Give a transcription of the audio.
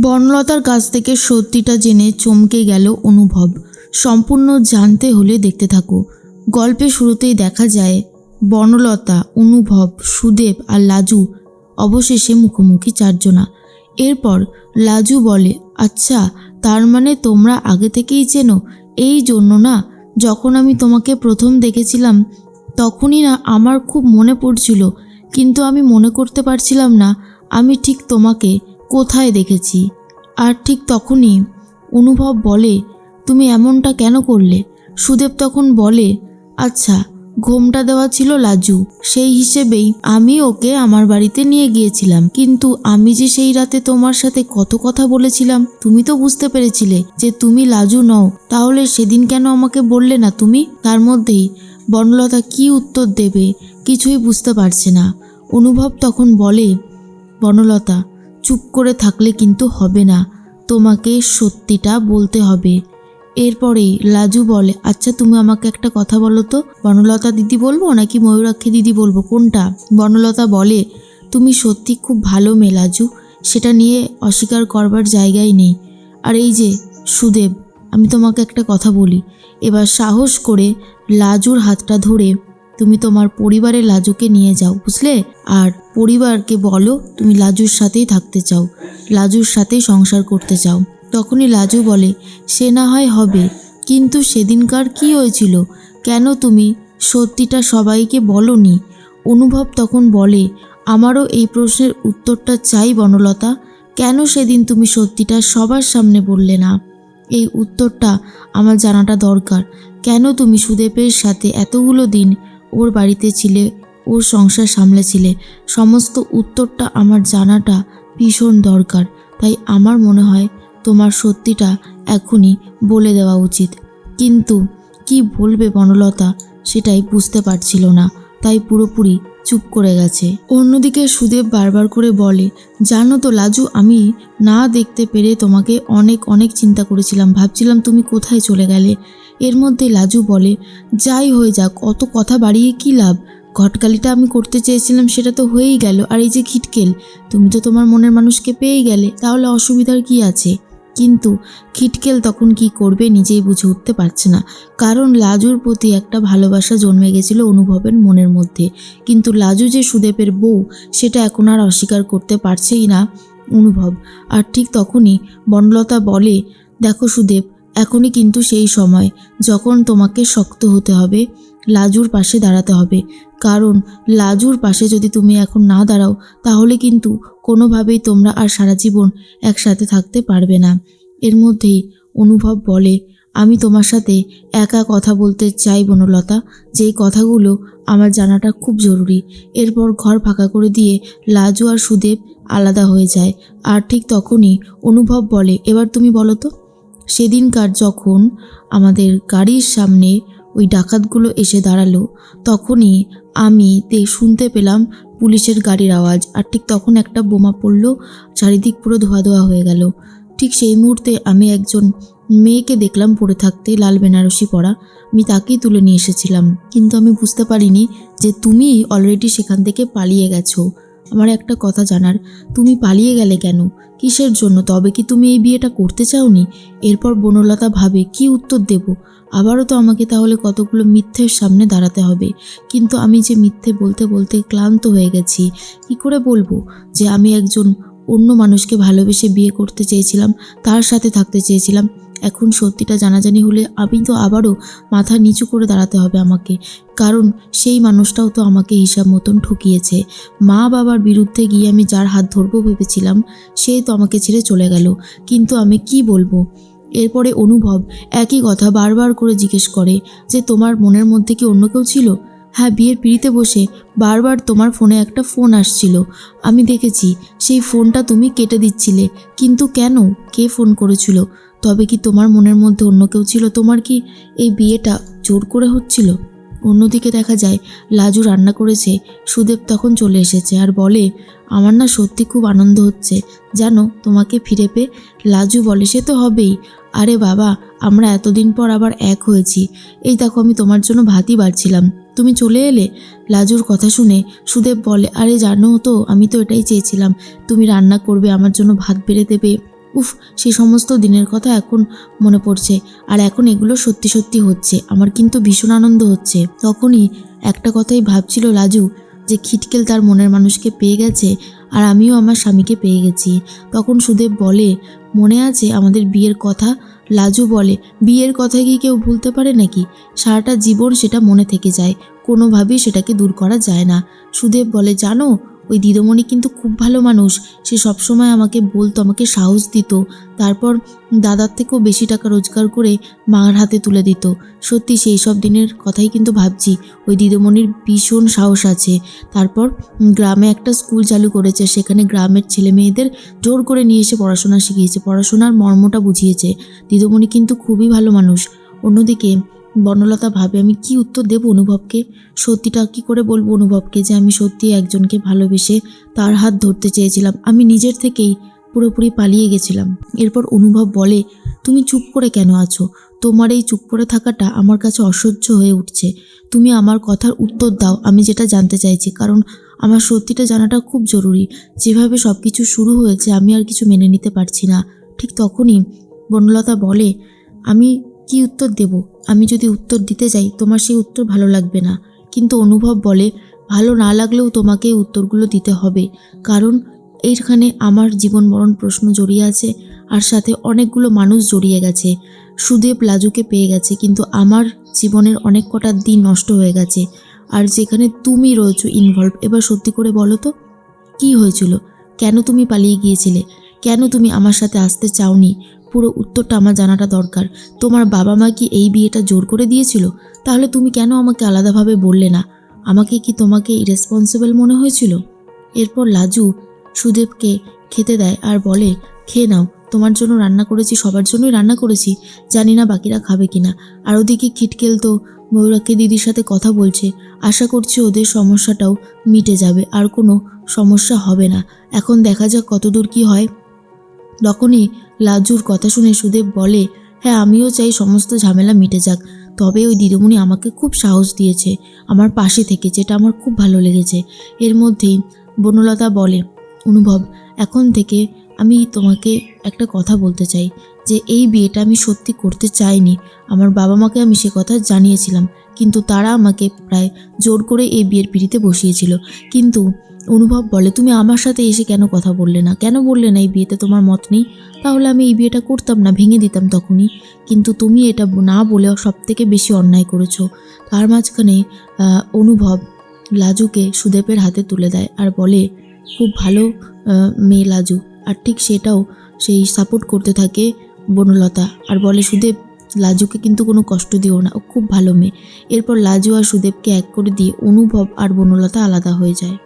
বনলতার কাছ থেকে সত্যিটা জেনে চমকে গেল অনুভব। সম্পূর্ণ জানতে হলে দেখতে থাকো। গল্পের শুরুতেই দেখা যায় বনলতা অনুভব, সুদেব আর লাজু অবশেষে মুখোমুখি চারজনা। এরপর লাজু বলে আচ্ছা তার মানে তোমরা আগে থেকেই চেনো? এই জন্য না, যখন আমি তোমাকে প্রথম দেখেছিলাম, তখনই না আমার খুব মনে পড়ছিল। কিন্তু আমি মনে করতে পারছিলাম না, আমি ঠিক তোমাকে কোথায় দেখেছি? আর ঠিক তখনই অনুভব বলে, তুমি এমনটা কেন করলে? সুদেব তখন বলে আচ্ছা ঘোমটা দেওয়া ছিল লাজু, সেই হিসেবেই আমি ওকে আমার বাড়িতে নিয়ে গিয়েছিলাম। কিন্তু আমি যে সেই রাতে তোমার সাথে কত কথা বলেছিলাম, তুমি তো বুঝতে পেরেছিলে যে তুমি লাজু নও। তাহলে সেদিন কেন আমাকে বললে না তুমি? তার মধ্যেই বনলতা কি উত্তর দেবে কিছুই বুঝতে পারছে না। অনুভব তখন বলে, বনলতা চুপ করে থাকলে কিন্তু হবে না। তোমাকে সত্যিটা বলতে হবে। এরপরেই লাজু বলে আচ্ছা তুমি আমাকে একটা কথা বলো তো? বনলতা দিদি বলব নাকি ময়ূরাক্ষী দিদি বলব? কোনটা? বনলতা বলে, তুমি সত্যি খুব ভালো মেয়ে, লাজু। সেটা নিয়ে অস্বীকার করবার জায়গাই নেই। আর এই যে, সুদেব, আমি তোমাকে একটা কথা বলি। এবার সাহস করে লাজুর হাতটা ধরে তুমি তোমার পরিবারের লাজুকে নিয়ে যাও, বুঝলে? আর পরিবারকে বলো, তুমি লাজুর সাথেই থাকতে চাও, লাজুর সাথেই সংসার করতে চাও। তখনই লাজু বলে, সে না হয় হবে। কিন্তু সেদিনকার কি হয়েছিল? কেন তুমি? সত্যিটা সবাইকে বলনি। অনুভব তখন বলে, আমারও এই প্রশ্নের উত্তরটা চাই বনলতা। কেন সেদিন তুমি সত্যিটা সবার সামনে বললে না? এই উত্তরটা আমার জানাটা দরকার। কেন তুমি সুদেবের সাথে এতগুলো দিন ওর বাড়িতে ছিলে? ওর সংসার সামলেছিলে। সমস্ত উত্তরটা আমার জানাটা ভীষণ দরকার। তাই আমার মনে হয় তোমার সত্যিটা এখনই বলে দেওয়া উচিত। কিন্তু কি বলবে বনলতা সেটাই বুঝতে পারছিল না। তাই পুরোপুরি চুপ করে গেছে। অন্যদিকে সুদেব বারবার করে বলে, জানো তো লাজু, আমি না দেখতে পেরে তোমাকে অনেক অনেক চিন্তা করেছিলাম। ভাবছিলাম তুমি কোথায় চলে গেলে? এর মধ্যে লাজু বলে, যাই হয়ে যাক, অত কথা বাড়িয়ে কি লাভ? ঘটকালিটা আমি করতে চেয়েছিলাম, সেটা তো হয়েই গেল। আর এই যে খিটকেল, তুমি তো তোমার মনের মানুষকে পেয়েই গেলে, তাহলে অসুবিধার কি আছে? কিন্তু খিটকেল তখন কি করবে নিজেই বুঝে উঠতে পারছে না। কারণ লাজুর প্রতি একটা ভালোবাসা জন্মে গেছিল অনুভবের মনের মধ্যে। কিন্তু লাজু যে সুদেবের বউ, সেটা এখন আর অস্বীকার করতে পারছেই না অনুভব। আর ঠিক তখনই বনলতা বলে, দেখো সুদেব এখনই কিন্তু সেই সময়, যখন তোমাকে শক্ত হতে হবে লাজুর পাশে দাঁড়াতে হবে। কারণ, লাজুর পাশে যদি তুমি এখন না দাঁড়াও, তাহলে কিন্তু কোনোভাবেই তোমরা আর সারা জীবন একসাথে থাকতে পারবে না। এর মধ্যেই অনুভব বলে, আমি তোমার সাথে একা কথা বলতে চাই বনলতা। যেই কথাগুলো আমার জানাটা খুব জরুরি। এরপর ঘর ফাঁকা করে দিয়ে লাজু আর সুদেব আলাদা হয়ে যায়। আর ঠিক তখনই অনুভব বলে, এবার তুমি বলো তো, সেদিনকার যখন আমাদের গাড়ির সামনে ওই ডাকাতগুলো এসে দাঁড়াল। তখনই আমি শুনতে পেলাম পুলিশের গাড়ির আওয়াজ, আর ঠিক তখন একটা বোমা পড়ল, চারিদিক পুরো ধোয়া ধোয়া হয়ে গেল। ঠিক সেই মুহূর্তে আমি একজন মেয়েকে দেখলাম পড়ে থাকতে, লাল বেনারসি পরা। আমি তাকেই তুলে নিয়ে এসেছিলাম, কিন্তু আমি বুঝতে পারিনি যে তুমি অলরেডি সেখান থেকে পালিয়ে গেছো। আমার একটা কথা জানার, তুমি পালিয়ে গেলে কেন? কিসের জন্য? তবে কি তুমি এই বিয়েটা করতে চাওনি? এরপর বনলতা ভাবে, কি উত্তর দেব? আবারও তো আমাকে তাহলে কতগুলো মিথ্যের সামনে দাঁড়াতে হবে। কিন্তু আমি যে মিথ্যে বলতে বলতে ক্লান্ত হয়ে গেছি, কি করে বলব? যে আমি একজন অন্য মানুষকে ভালোবেসে বিয়ে করতে চেয়েছিলাম, তার সাথে থাকতে চেয়েছিলাম এখন সত্যিটা জানাজানি হলে আমি তো আবারও মাথা নিচু করে দাঁড়াতে হবে আমাকে। কারণ সেই মানুষটাও তো আমাকে হিসাব মতন ঠকিয়েছে। মা বাবার বিরুদ্ধে গিয়ে আমি যার হাত ধরবো ভেবেছিলাম সেই তো আমাকে ছেড়ে চলে গেল। কিন্তু আমি কি বলব? এরপরে অনুভব একই কথা বারবার করে জিজ্ঞেস করে যে, তোমার মনের মধ্যে কি অন্য কেউ ছিল? হ্যাঁ বিয়ের পিড়িতে বসে বারবার তোমার ফোনে একটা ফোন আসছিল। আমি দেখেছি সেই ফোনটা তুমি কেটে দিচ্ছিলে। কিন্তু কেন? কে ফোন করেছিল? তবে কি তোমার মনের মধ্যে অন্য কেউ ছিল? তোমার কি এই বিয়েটা জোর করে হচ্ছিল? অন্যদিকে দেখা যায়, লাজু রান্না করেছে, সুদেব তখন চলে এসেছে আর বলে, আমার না সত্যি খুব আনন্দ হচ্ছে। জানো, তোমাকে ফিরে পেয়ে লাজু বলে, সে তো হবেই। আরে বাবা, আমরা এতদিন পর আবার এক হয়েছি। এই দেখো, আমি তোমার জন্য ভাতই বাড়ছিলাম। তুমি চলে এলে? লাজুর কথা শুনে সুদেব বলে, আরে জানো তো, আমি তো এটাই চেয়েছিলাম। তুমি রান্না করবে, আমার জন্য ভাত বেড়ে দেবে। উফ, সে সমস্ত দিনের কথা এখন মনে পড়ছে। আর এখন এগুলো সত্যি সত্যি হচ্ছে। আমার কিন্তু ভীষণ আনন্দ হচ্ছে। তখনই একটা কথাই ভাবছিল লাজু, যে খিটকেল তার মনের মানুষকে পেয়ে গেছে আর আমিও আমার স্বামীকে পেয়ে গেছি। তখন সুদেব বলে, মনে আছে আমাদের বিয়ের কথা? লাজু বলে, বিয়ের কথা কি কেউ ভুলতে পারে নাকি? সারাটা জীবন সেটা মনে থেকে যায়। কোনোভাবেই সেটাকে দূর করা যায় না। সুদেব বলে, জানো ওই দিদিমণি কিন্তু খুব ভালো মানুষ। সে সবসময় আমাকে বলতো, আমাকে সাহস দিত। তারপর দাদার থেকেও বেশি টাকা রোজগার করে মার হাতে তুলে দিত। সত্যি সেই সব দিনের কথাই কিন্তু ভাবছি। ওই দিদিমণির ভীষণ সাহস আছে। তারপর গ্রামে একটা স্কুল চালু করেছে। সেখানে গ্রামের ছেলে মেয়েদের জোর করে নিয়ে এসে পড়াশোনা শিখিয়েছে। পড়াশোনার মর্মটা বুঝিয়েছে। দিদিমণি কিন্তু খুবই ভালো মানুষ। অন্যদিকে বনলতা ভাবে, আমি কি উত্তর দেব অনুভবকে? সত্যিটা কি করে বলব অনুভবকে যে আমি সত্যি একজনকে ভালোবেসে তার হাত ধরতে চেয়েছিলাম? আমি নিজের থেকেই পুরোপুরি পালিয়ে গেছিলাম। এরপর অনুভব বলে, তুমি চুপ করে কেন আছো? তোমার এই চুপ করে থাকাটা আমার কাছে অসহ্য হয়ে উঠছে। তুমি আমার কথার উত্তর দাও, আমি যেটা জানতে চাইছি। কারণ আমার সত্যিটা জানাটা খুব জরুরি। যেভাবে সব কিছু শুরু হয়েছে, আমি আর কিছু মেনে নিতে পারছি না। ঠিক তখনই বনলতা বলে, আমি কি উত্তর দেব? আমি যদি উত্তর দিতে যাই, তোমার সেই উত্তর ভালো লাগবে না। কিন্তু অনুভব বলে, ভালো না লাগলেও তোমাকে উত্তরগুলো দিতে হবে। কারণ এইখানে আমার জীবন মরণ প্রশ্ন জড়িয়ে আছে, আর সাথে অনেকগুলো মানুষ জড়িয়ে গেছে। সুদেব লাজুকে পেয়ে গেছে, কিন্তু আমার জীবনের অনেক কটা দিন নষ্ট হয়ে গেছে। আর যেখানে তুমি রয়েছো ইনভলভ এবার সত্যি করে বলো তো, কী হয়েছিল? কেন তুমি পালিয়ে গিয়েছিলে? কেন তুমি আমার সাথে আসতে চাওনি? পুরো উত্তরটা আমার জানাটা দরকার। তোমার বাবা মা কি এই বিয়েটা জোর করে দিয়েছিল? তাহলে তুমি কেন আমাকে আলাদাভাবে বললে না? আমাকে কি তোমাকে ইরেসপন্সিবল মনে হয়েছিল? এরপর লাজু সুদেবকে খেতে দেয় আর বলে, খেয়ে নাও, তোমার জন্য রান্না করেছি, সবার জন্যই রান্না করেছি। জানি না বাকিরা খাবে কিনা। আর ওদিকে খিটকেল তো ময়ূরাকে দিদির সাথে কথা বলছে। আশা করছি ওদের সমস্যাটাও মিটে যাবে, আর কোনো সমস্যা হবে না। এখন দেখা যাক কতদূর কি হয়। তখনই লাজুর কথা শুনে সুদেব বলে হ্যাঁ আমিও চাই সমস্ত ঝামেলা মিটে যাক। তবে ওই দিদিমণি আমাকে খুব সাহস দিয়েছে, আমার পাশে থেকে, যেটা আমার খুব ভালো লেগেছে। এর মধ্যেই বনলতা বলে, অনুভব, এখন থেকে আমি তোমাকে একটা কথা বলতে চাই, যে এই বিয়েটা আমি সত্যি করতে চাইনি। আমার বাবা মাকে আমি সে কথা জানিয়েছিলাম। কিন্তু তারা আমাকে প্রায় জোর করে এই বিয়ের পিড়িতে বসিয়েছিল। কিন্তু অনুভব বলে, তুমি আমার সাথে এসে কেন কথা বললে না? কেন বললে না এই বিয়েতে তোমার মত নেই? তাহলে আমি এই বিয়েটা করতাম না, ভেঙে দিতাম তখনই। কিন্তু তুমি এটা না বলে সব থেকে বেশি অন্যায় করেছ। তার মাঝখানে অনুভব লাজুকে সুদেবের হাতে তুলে দেয় আর বলে, খুব ভালো মেয়ে লাজু। আর ঠিক সেটাও সেই সাপোর্ট করতে থাকে বনলতা। আর বলে সুদেব লাজুকে কিন্তু কোনো কষ্ট দিও না, ও খুব ভালো মেয়ে। এরপর লাজু আর সুদেবকে এক করে দিয়ে অনুভব আর বনলতা আলাদা হয়ে যায়।